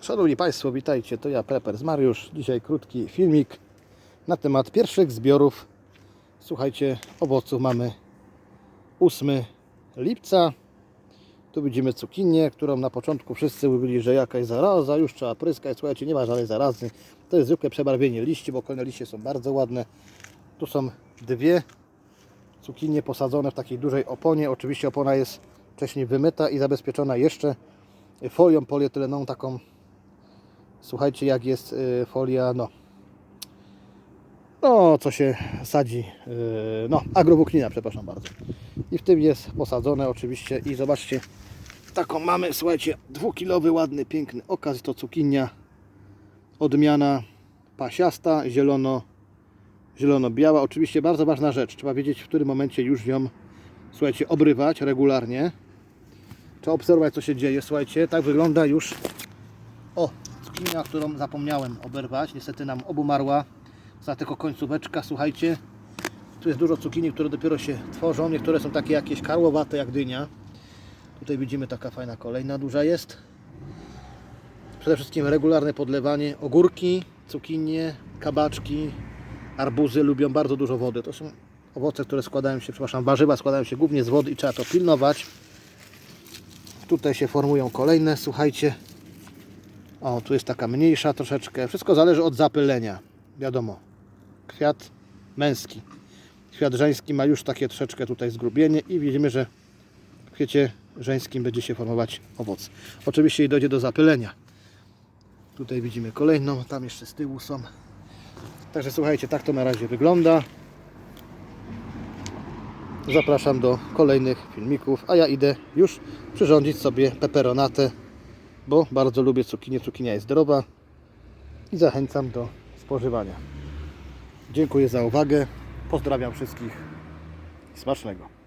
Szanowni Państwo, witajcie, to ja Prepers Mariusz. Dzisiaj krótki filmik na temat pierwszych zbiorów. Słuchajcie, owoców mamy 8 lipca. Tu widzimy cukinię, którą na początku wszyscy mówili, że jakaś zaraza, już trzeba pryskać. Słuchajcie, nie ma żadnej zarazy. To jest zwykłe przebarwienie liści, bo okolne liście są bardzo ładne. Tu są dwie cukinie posadzone w takiej dużej oponie. Oczywiście opona jest wcześniej wymyta i zabezpieczona jeszcze folią polietyleną taką słuchajcie jak jest y, folia no. No co się sadzi y, no agrowłóknina przepraszam bardzo. I w tym jest posadzone oczywiście i zobaczcie taką mamy słuchajcie dwukilowy ładny piękny okaz. To cukinia odmiana pasiasta zielono zielono-biała. Oczywiście bardzo ważna rzecz. Trzeba wiedzieć w którym momencie już ją słuchajcie obrywać regularnie. Trzeba obserwować co się dzieje. Słuchajcie, tak wygląda już. O, cukinia, którą zapomniałem oberwać. Niestety nam obumarła. Za tylko końcóweczka, słuchajcie. Tu jest dużo cukinii, które dopiero się tworzą. Niektóre są takie jakieś karłowate jak dynia. Tutaj widzimy taka fajna kolejna duża jest. Przede wszystkim regularne podlewanie. Ogórki, cukinie, kabaczki, arbuzy lubią bardzo dużo wody. To są owoce, które składają się, przepraszam, warzywa składają się głównie z wody i trzeba to pilnować. Tutaj się formują kolejne, słuchajcie. O, tu jest taka mniejsza troszeczkę. Wszystko zależy od zapylenia. Wiadomo. Kwiat męski. Kwiat żeński ma już takie troszeczkę tutaj zgrubienie i widzimy, że w kwiecie żeńskim będzie się formować owoc. Oczywiście i dojdzie do zapylenia. Tutaj widzimy kolejną, tam jeszcze z tyłu są. Także słuchajcie, tak to na razie wygląda. Zapraszam do kolejnych filmików, a ja idę już przyrządzić sobie peperonatę, bo bardzo lubię cukinię. Cukinia jest zdrowa i zachęcam do spożywania. Dziękuję za uwagę. Pozdrawiam wszystkich. Smacznego.